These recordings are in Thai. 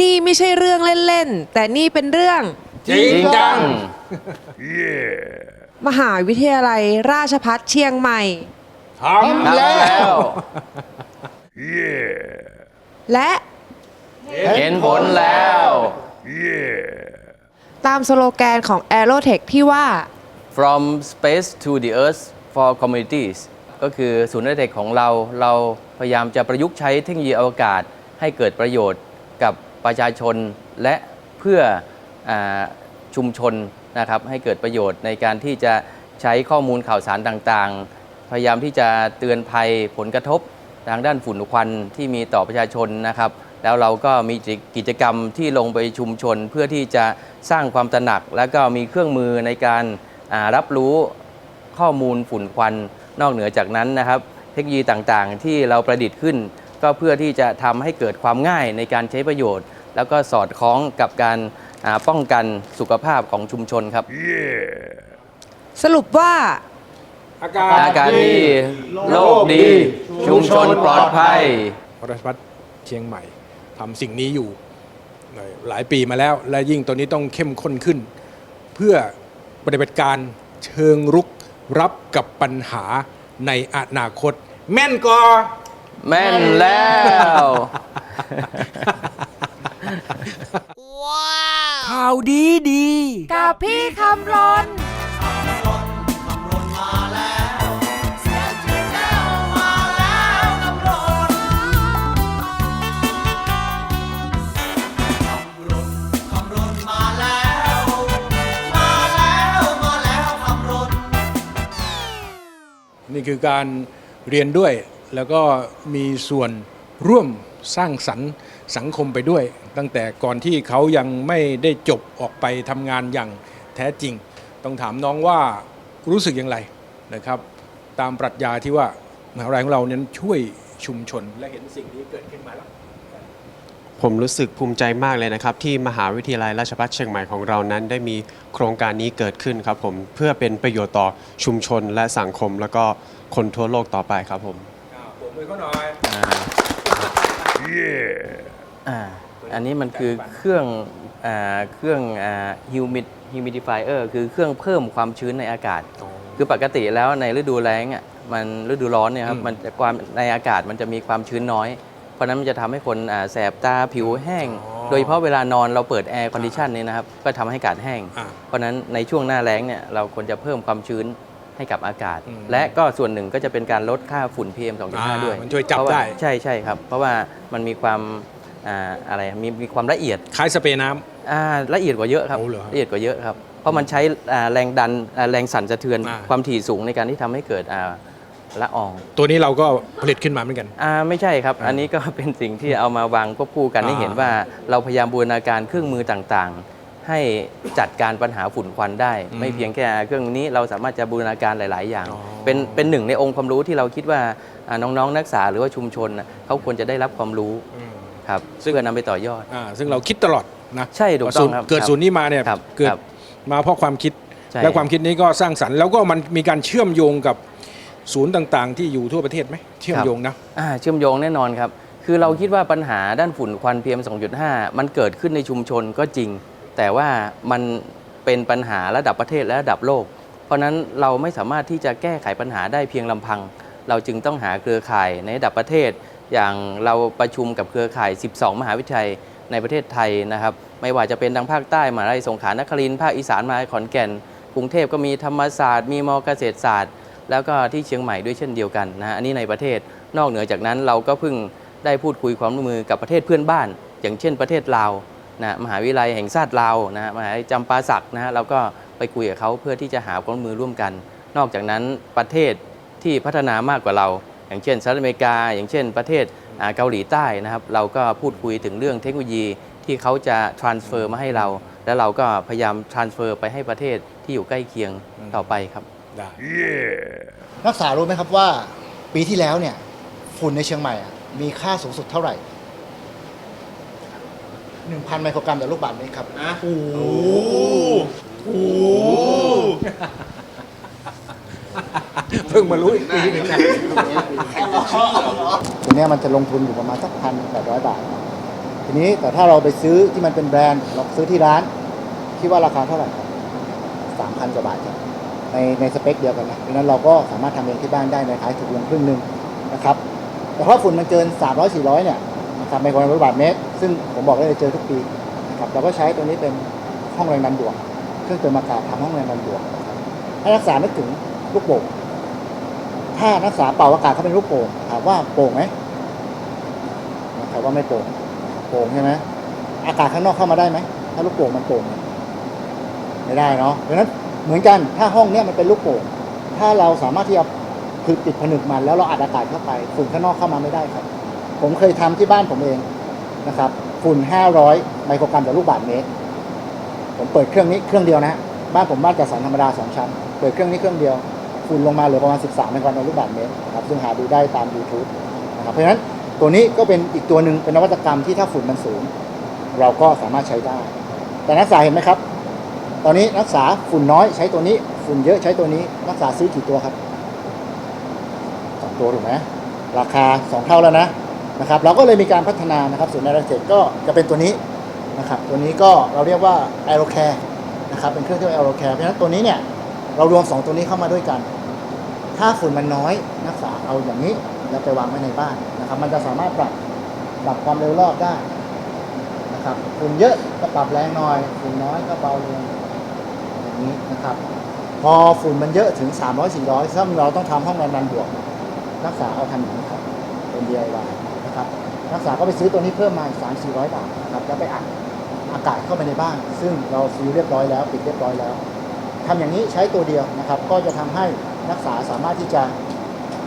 นี่ไม่ใช่เรื่องเล่นๆ แต่นี่เป็นเรื่อง จริงจัง มหาวิทยาลัยราชภัฏเชียงใหม่ ทำแล้ว และเห็นผลแล้ว ตามสโลแกนของ a e r o t e c h ที่ว่า from space to the earth for communities ก็คือศูนย์เด็กของเรา เราพยายามจะประยุกต์ใช้เทคโนโลยีอวกาศ ให้เกิดประโยชน์กับ ประชาชนและเพื่ออชุมชนนะครับให้เกิดประโยชน์ในการที่จะใช้ข้อมูลข่าวสารต่างๆ พยายามที่จะเตือนภัยผลกระทบทางด้านฝุ่นควันที่มีต่อประชาชนนะครับ แล้วเราก็มีกิจกรรมที่ลงไปชุมชน เพื่อที่จะสร้างความตระหนัก และก็มีเครื่องมือในการรับรู้ข้อมูลฝุ่นควันนอกเหนือจากนั้นนะครับ เทคโนโลยีต่างๆ ที่เราประดิษฐ์ขึ้น ก็เพื่อที่จะทำให้เกิดความง่ายในการใช้ประโยชน์ แล้วก็สอดคล้องกับการอ่าป้องกันสุขภาพของชุมชนครับ สรุปว่าอากาศอากาศดีโลกดี ชุมชนปลอดภัยราชพัฒเชียงใหม่ทำสิ่งนี้อยู่ หลายปีมาแล้ว และยิ่งตอนนี้ต้องเข้มข้นขึ้น เพื่อปฏิบัติการเชิงรุกรับกับปัญหาในอนาคต แม่นกอ แม่นแล้ว ข่าวดีดี กับพี่คำรนนี่คือการเรียนด้วย แล้วก็มีส่วนร่วมสร้างสรรค์สังคมไปด้วย ตั้งแต่ก่อนที่เขายังไม่ได้จบออกไปทำงานอย่างแท้จริง ต้องถามน้องว่ารู้สึกอย่างไรนะครับ ตามปรัชญาที่ว่ามหาวิทยาลัยของเรานั้นช่วยชุมชนและเห็นสิ่งนี้เกิดขึ้นมาแล้วผมรู้สึกภูมิใจมากเลยนะครับ ที่มหาวิทยาลัยราชภัฏเชียงใหม่ของเรานั้นได้มีโครงการนี้เกิดขึ้นครับผมเพื่อเป็นประโยชน์ต่อชุมชนและสังคม แล้วก็คนทั่วโลกต่อไปครับผม มมือเขาหน่อยอ่าอันนี้มันคือเครื่องอ่าเครื่องอ่า humid humidifier คือเครื่องเพิ่มความชื้นในอากาศ คือปกติแล้วในฤดูแล้งอะมันฤดูร้อนเนี่ยครับอืมมันจะความในอากาศมันจะมีความชื้นน้อย เพราะฉะนั้นมันจะทำให้คนอ่าแสบตาผิวแห้ง โดยเฉพาะเวลานอนเราเปิดแอร์คอนดิชันนี่ยนะครับก็ทำให้อากาศแห้ง อ่า เพราะฉะนั้นในช่วงหน้าแล้งเนี่ยเราควรจะเพิ่มความชื้น ให้กับอากาศ อืมและก็ส่วนหนึ่งก็จะเป็นการลดค่าฝุ่น PM อ่า2.5 ด้วยมันช่วยจับเพราะาได้ ใช่ใช่ครับ เพราะว่ามันมีความอ่าอะไรมีมีความละเอียดคล้ายสเปรย์น้ำ อ่าละเอียดกว่าเยอะครับโอ้เหรอครับละเอียดกว่าเยอะครับ เพราะมันใช้อ่าแรงดันอ่าแรงสั่นสะเทือนอ่า ความถี่สูงในการที่ทำให้เกิดอ่าละออง ตัวนี้เราก็ผลิตขึ้นมาเหมือนกัน อ่าไม่ใช่ครับ อ่าอันนี้ก็เป็นสิ่งที่เอามาวางควบคู่กันให้อ่าเห็นว่าเราพยายามบูรณาการเครื่องมือต่างๆ ให้จัดการปัญหาฝุ่นควันได้อืมไม่เพียงแค่เครื่องนี้เราสามารถจะบูรณาการหลาย ๆ อย่างอ๋อเป็นเป็นหนึ่งในองค์ความรู้ที่เราคิดว่าอ่าน้อง ๆ นักศึกษาหรือว่าชุมชนน่ะเขาควรจะได้รับความรู้อืมครับเพื่อนำไปต่อยอดอ่าซึ่งเราคิดตลอดนะใช่ถูกต้องว่าศูนย์ครับเกิดครับศูนย์นี้มาเนี่ยครับเกิดครับมาเพราะความคิดใช่และความคิดนี้ก็สร้างสรรค์แล้วก็มันมีการเชื่อมโยงกับศูนย์ต่าง ๆ ที่อยู่ทั่วประเทศไหมเชื่อมโยงนะอ่าเชื่อมโยงแน่นอนครับคือเราคิดว่าปัญหาด้านฝุ่นควัน PM 2.5 มันเกิดขึ้นในชุมชนก็จริง แต่ว่ามันเป็นปัญหาระดับประเทศและระดับโลก เพราะนั้นเราไม่สามารถที่จะแก้ไขปัญหาได้เพียงลำพัง เราจึงต้องหาเครือข่ายในระดับประเทศ อย่างเราประชุมกับเครือข่าย 12 มหาวิทยาลัยในประเทศไทยนะครับ ไม่ว่าจะเป็นทางภาคใต้มหาวิทยาลัยสงขลานครินทร์ภาคอีสานมหาวิทยาลัยขอนแก่น กรุงเทพก็มีธรรมศาสตร์ มีมอเกษตรศาสตร์ แล้วก็ที่เชียงใหม่ด้วยเช่นเดียวกันนะฮะอันนี้ในประเทศ นอกเหนือจากนั้นเราก็เพิ่งได้พูดคุยความร่วมมือกับประเทศเพื่อนบ้าน อย่างเช่นประเทศลาว นะมหาวิทยาลัยแห่งชาติลาวนะฮะมหาวิทยาลัยจำปาสักนะฮะเราก็ไปคุยกับเขาเพื่อที่จะหาความร่วมมือร่วมกัน นอกจากนั้นประเทศที่พัฒนามากกว่าเรา อย่างเช่นสหรัฐอเมริกา อย่างเช่น ประเทศอ่าเกาหลีใต้นะครับเราก็พูดคุยถึงเรื่องเทคโนโลยีที่เขาจะ transfer มาให้เรา แล้วเราก็พยายาม transfer ไปให้ประเทศที่อยู่ใกล้เคียงต่อไปครับได้นักศึกษารู้ไหมครับว่า ปีที่แล้วเนี่ยฝุ่นในเชียงใหม่อะมีค่าสูงสุดเท่าไหร่ 1,000 ไมโครกรัมต่อลูกบาศก์เมตรครับโอ้โหเพิ่งมารู้อีกปีหนึ่งนะตัวเนี้ยมันจะลงทุนอยู่ประมาณสักพันแปดร้อยบาททีทีนี้แต่ถ้าเราไปซื้อที่มันเป็นแบรนด์เราซื้อที่ร้าน คิดว่าราคาเท่าไหร่ครับสามพันกว่าบาทครับในในสเปคเดียวกันนะดังนั้นเราก็สามารถทำเองที่บ้านได้ในขายถูกลงครึ่งหนึ่งนะครับ แต่ถ้าฝุ่นมันเกิน 300 400 เนี่ย นะครับไมโครกรัมบาทเมตร ซึ่งผมบอกได้เลยเจอทุกปีนะครับเราก็ใช้ตัวนี้เป็นห้องแรงดันบวก เครื่องเติมอากาศทำห้องแรงดันบวกนะครับให้รักษานึกถึงลูกโป่งถ้านักศึกษาเป่าอากาศเขาเป็นลูกโป่งถามว่าโป่งไหมนะครับว่าไม่โป่งโป่งใช่ไหมอากาศข้างนอกเข้ามาได้ไหมถ้าลูกโป่งมันโป่งไม่ได้เนาะดังนั้นเหมือนกันถ้าห้องเนี้ยมันเป็นลูกโป่งถ้าเราสามารถที่จะคือติดผนึกมันแล้วเราอัดอากาศเข้าไปฝุ่นข้างนอกเข้ามาไม่ได้ครับ ผมเคยทำที่บ้านผมเองนะครับฝุ่น 500 ไมโครกรัมต่อลูกบาศก์เมตร ผมเปิดเครื่องนี้เครื่องเดียวนะ บ้านผมบ้านจัดสรรธรรมดาสองชั้น เปิดเครื่องนี้เครื่องเดียว ฝุ่นลงมาเหลือประมาณ 13 ไมโครกรัมต่อลูกบาศก์เมตรครับซึ่งหาดูได้ตาม YouTube นะครับเพราะฉะนั้นตัวนี้ก็เป็นอีกตัวหนึ่งเป็นนวัตกรรมที่ถ้าฝุ่นมันสูง เราก็สามารถใช้ได้ แต่นักศึกษาเห็นไหมครับ ตอนนี้นักศึกษาฝุ่นน้อยใช้ตัวนี้ ฝุ่นเยอะใช้ตัวนี้นักศึกษาซื้อกี่ตัวครับสองตัวถูกไหมราคาสองเท่าแล้วนะ นะครับเราก็เลยมีการพัฒนานะครับส่วนในรายละเอียดก็จะเป็นตัวนี้นะครับตัวนี้ก็เราเรียกว่า Aerocare นะครับเป็นเครื่องที่เรียกว่า Aerocare เพราะฉะนั้นตัวนี้เนี่ยเรารวมสองตัวนี้เข้ามาด้วยกัน ถ้าฝุ่นมันน้อยนักศึกษาเอาอย่างนี้แล้วไปวางไว้ในบ้านนะครับ มันจะสามารถปรับปรับความเร็วรอบได้นะครับฝุ่นเยอะก็ปรับแรงหน่อยฝุ่นน้อยก็เบาลงอย่างนี้นะครับ พอฝุ่นมันเยอะถึง 300 400ซึ่งเราต้องทำห้องแรงดันบวก นักศึกษาเอาทำอย่างนี้ครับเป็น DIY นะครับนักศึกษาก็ไปซื้อตัวนี้เพิ่มมาอีก3 400บาทนะครับแล้วไปอัดอากาศเข้าไปในบ้าน ซึ่งเราซื้อเรียบร้อยแล้วปิดเรียบร้อยแล้วทำอย่างนี้ใช้ตัวเดียวนะครับ ก็จะทำให้นักศึกษาสามารถที่จะ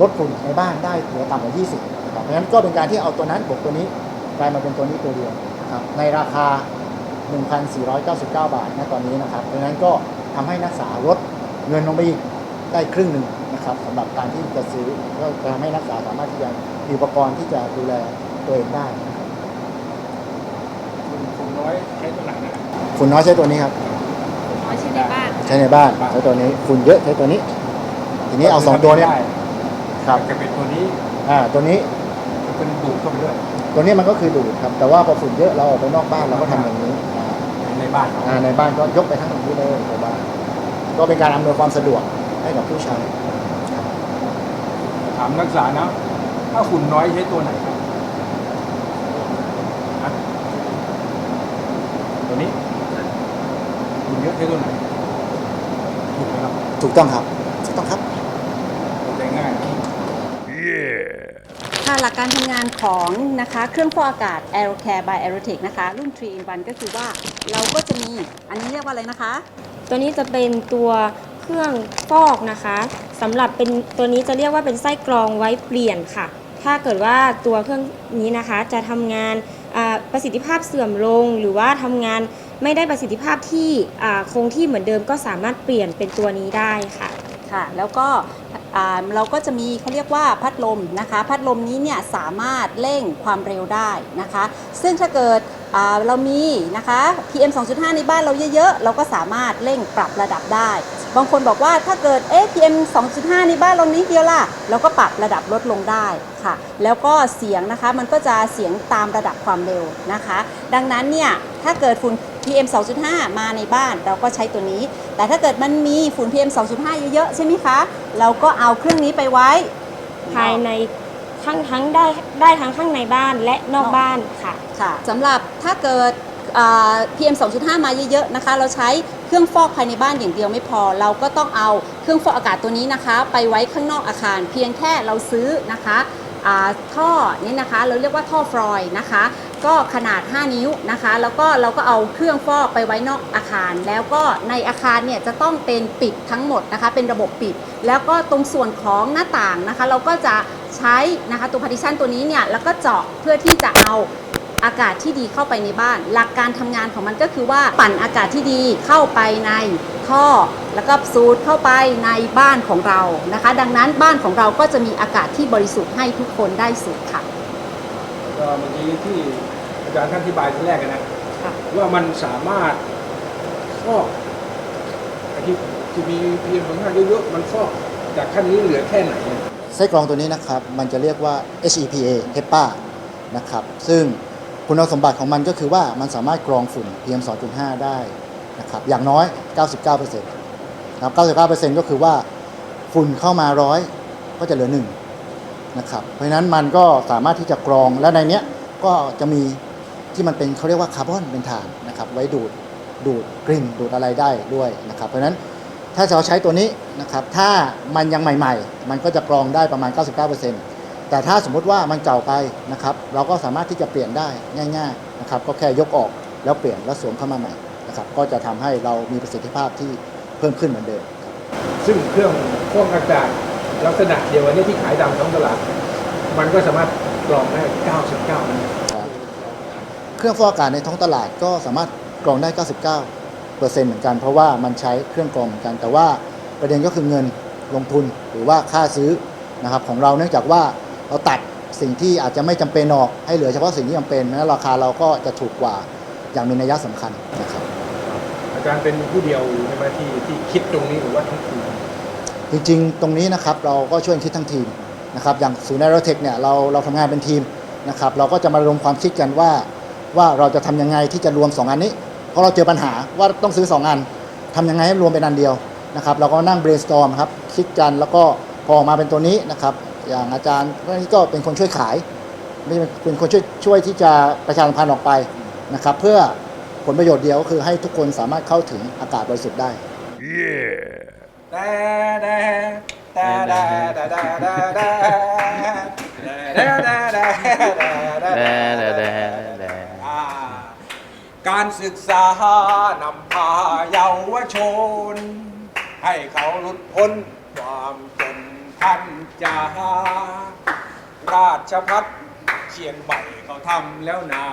ลดฝุ่นในบ้านได้เหลือต่ำกว่า 20นะครับเพราะฉะนั้นก็เป็นการที่เอาตัวนั้นบวกตัวนี้กลายมาเป็นตัวนี้ตัวเดียวนะครับในราคา 1,499 บาทณตอนนี้นะครับดังนั้นก็ทำให้นักศึกษาลดเงินลงไปอีกได้ครึ่งหนึ่งนะครับสำหรับการที่จะซื้อก็จะทำให้นักศึกษาสามารถที่จะ มีอุปกรณ์ที่จะดูแลตัวเองได้นะครับฝุ่นน้อยใช้ตัวไหนนะฝุ่นน้อยใช้ตัวนี้ครับ น้อยใช้ในบ้านใช้ในบ้านใช้ตัวนี้ฝุ่นเยอะใช้ตัวนี้ ทีนี้เอาสองตัวเนี้ยครับจะเป็นตัวนี้อ่าตัวนี้จะเป็นดูดเข้าไปด้วยตัวนี้มันก็คือดูดครับแต่ว่าพอฝุ่นเยอะเราออกไปนอกบ้านเราก็ทำอย่างนี้อ่าในบ้านเราอ่าในบ้านก็ยกไปทั้งหมดนี้เลยในบ้านก็เป็นการอำนวยความสะดวกให้กับผู้ใช้ถามนักศึกษานะ ถ้าฝุ่นน้อยใช้ตัวไหนครับฮะตัวนี้ฝุ่นเยอะใช้ตัวไหนถูกไหมครับถูกต้องครับถูกต้องครับเข้าใจง่าย ค่ะหลักการทำงานของนะคะเครื่องฟอกอากาศ Aerocare by Aerotech นะคะ รุ่น 3 in 1ก็คือว่าเราก็จะมีอันนี้เรียกว่าอะไรนะคะ ตัวนี้จะเป็นตัวเครื่องฟอกนะคะสำหรับเป็นตัวนี้จะเรียกว่าเป็นไส้กรองไว้เปลี่ยนค่ะ ถ้าเกิดว่าตัวเครื่องนี้นะคะจะทำงานประสิทธิภาพเสื่อมลง หรือว่าทำงานไม่ได้ประสิทธิภาพที่คงที่เหมือนเดิมก็สามารถเปลี่ยนเป็นตัวนี้ได้ค่ะค่ะ แล้วก็เราก็จะมีเขาเรียกว่าพัดลมนะคะ พัดลมนี้เนี่ยสามารถเร่งความเร็วได้นะคะ ซึ่งถ้าเกิดเรามีนะคะ PM 2.5 ในบ้านเราเยอะๆ เราก็สามารถเร่งปรับระดับได้ บางคนบอกว่าถ้าเกิดเอ๊ะ PM 2.5 ในบ้านเรานิดเดียวล่ะเราก็ปรับระดับลดลงได้ค่ะ แล้วก็เสียงนะคะมันก็จะเสียงตามระดับความเร็วนะคะ ดังนั้นเนี่ยถ้าเกิดฝุ่น PM 2.5 มาในบ้านเราก็ใช้ตัวนี้ แต่ถ้าเกิดมันมีฝุ่น PM 2.5 เยอะๆ ใช่ไหมคะ เราก็เอาเครื่องนี้ไปไว้ ภายในทั้งทั้งได้ได้ทั้งข้างในบ้านและนอกบ้านค่ะ ค่ะสำหรับถ้าเกิดอ่า PM 2.5 มาเยอะๆนะคะ เราใช้ เครื่องฟอกภายในบ้านอย่างเดียวไม่พอ เราก็ต้องเอาเครื่องฟอกอากาศตัวนี้นะคะ ไปไว้ข้างนอกอาคาร เพียงแค่เราซื้อนะคะอ่าท่อนี่นะคะเราเรียกว่าท่อฟรอยนะคะ ก็ขนาด 5 นิ้วนะคะ แล้วก็เราก็เอาเครื่องฟอกไปไว้นอกอาคาร แล้วก็ในอาคารเนี่ยจะต้องเป็นปิดทั้งหมดนะคะ เป็นระบบปิด แล้วก็ตรงส่วนของหน้าต่างนะคะ เราก็จะใช้นะคะตัว partition ตัวนี้เนี่ยแล้วก็เจาะเพื่อที่จะเอา อากาศที่ดีเข้าไปในบ้าน หลักการทำงานของมันก็คือว่าปั่นอากาศที่ดีเข้าไปในท่อแล้วก็สูดเข้าไปในบ้านของเรานะคะ ดังนั้นบ้านของเราก็จะมีอากาศที่บริสุทธิ์ให้ทุกคนได้สูดค่ะแล้วก็เมื่อกี้ที่อาจารย์ท่านอธิบายที่แรกอะนะค่ะว่ามันสามารถฟอกไอ้ที่ที่มีพีเอ็มสองห้าเยอะๆมันฟอกจากขั้นนี้เหลือแค่ไหนอะไส้กรองตัวนี้นะครับ มันจะเรียกว่า HEPA HEPA นะครับ ซึ่ง คุณสมบัติของมันก็คือว่ามันสามารถกรองฝุ่น PM 2.5 ได้นะครับอย่างน้อย 99%นะครับ99%ก็คือว่าฝุ่นเข้ามาร้อยก็จะเหลือหนึ่งนะครับเพราะฉะนั้นมันก็สามารถที่จะกรองและในเนี้ยก็จะมีที่มันเป็นเขาเรียกว่าคาร์บอนเป็นฐานนะครับไว้ดูดดูดกลิ่นดูดอะไรได้ด้วยนะครับเพราะฉะนั้นถ้าเราใช้ตัวนี้นะครับถ้ามันยังใหม่ ๆ มันก็จะกรองได้ประมาณ 99% แต่ถ้าสมมุติว่ามันเก่าไปนะครับ เราก็สามารถที่จะเปลี่ยนได้ง่ายๆนะครับ ก็แค่ยกออกแล้วเปลี่ยนแล้วสวมเข้ามาใหม่นะครับ ก็จะทำให้เรามีประสิทธิภาพที่เพิ่มขึ้นเหมือนเดิมครับซึ่งเครื่องฟอกอากาศลักษณะเดียวกันนี้ที่ขายตามท้องตลาด มันก็สามารถกรองได้ 99นะเครื่องฟอกอากาศในท้องตลาดก็สามารถกรองได้ 99เปอร์เซ็นต์เหมือนกัน เพราะว่ามันใช้เครื่องกรองเหมือนกัน แต่ว่าประเด็นก็คือเงินลงทุนหรือว่าค่าซื้อนะครับของเราเนื่องจากว่า เราตัดสิ่งที่อาจจะไม่จำเป็นออกให้เหลือเฉพาะสิ่งที่จำเป็นเพราะฉะนั้นราคาเราก็จะถูกกว่าอย่างมีนัยสำคัญนะครับอาจารย์เป็นผู้เดียวใช่ไหมที่ที่คิดตรงนี้หรือว่าทั้งทีมจริงๆ ตรงนี้นะครับเราก็ช่วยคิดทั้งทีมนะครับอย่างศูนย์แอโรเทคเนี่ยเราเราทำงานเป็นทีมนะครับเราก็จะมารวมความคิดกันว่า ว่าเราจะทำยังไงที่จะรวม 2 อันนี้ เพราะเราเจอปัญหาว่าต้องซื้อ 2 อันทำยังไงให้รวมเป็นอันเดียวนะครับเราก็นั่ง brainstorm ครับคิดกันแล้วก็พอออกมาเป็นตัวนี้นะครับ อย่างอาจารย์นี่ก็เป็นคนช่วยขายไม่เป็นคนช่วยช่วยที่จะประชาสัมพันธ์ออกไปนะครับ เพื่อผลประโยชน์เดียวก็คือให้ทุกคนสามารถเข้าถึงอากาศบริสุทธิ์ได้การศึกษานำพาเยาวชน ให้เขาหลุดพ้น จาราชพัฒเชียงใหม่เขาทำแล้วนา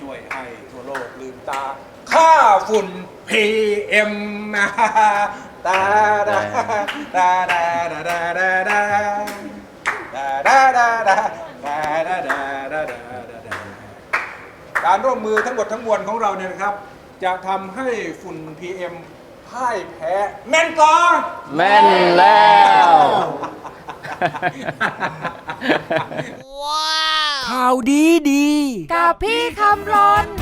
ช่วยให้ทั่วโลกลืมตา ค่าฝุ่น PM ตาดาดาดาดาดาดาดาดาดาดาดาดาดาดาดาดาดาการร่วมมือทั้งหมดทั้งมวลของเราเนี่ยนะครับ จะทำให้ฝุ่น PM พ่ายแพ้ แม่นก่อนแม่นแล้ว ข่าวดีดี กับพี่คำรน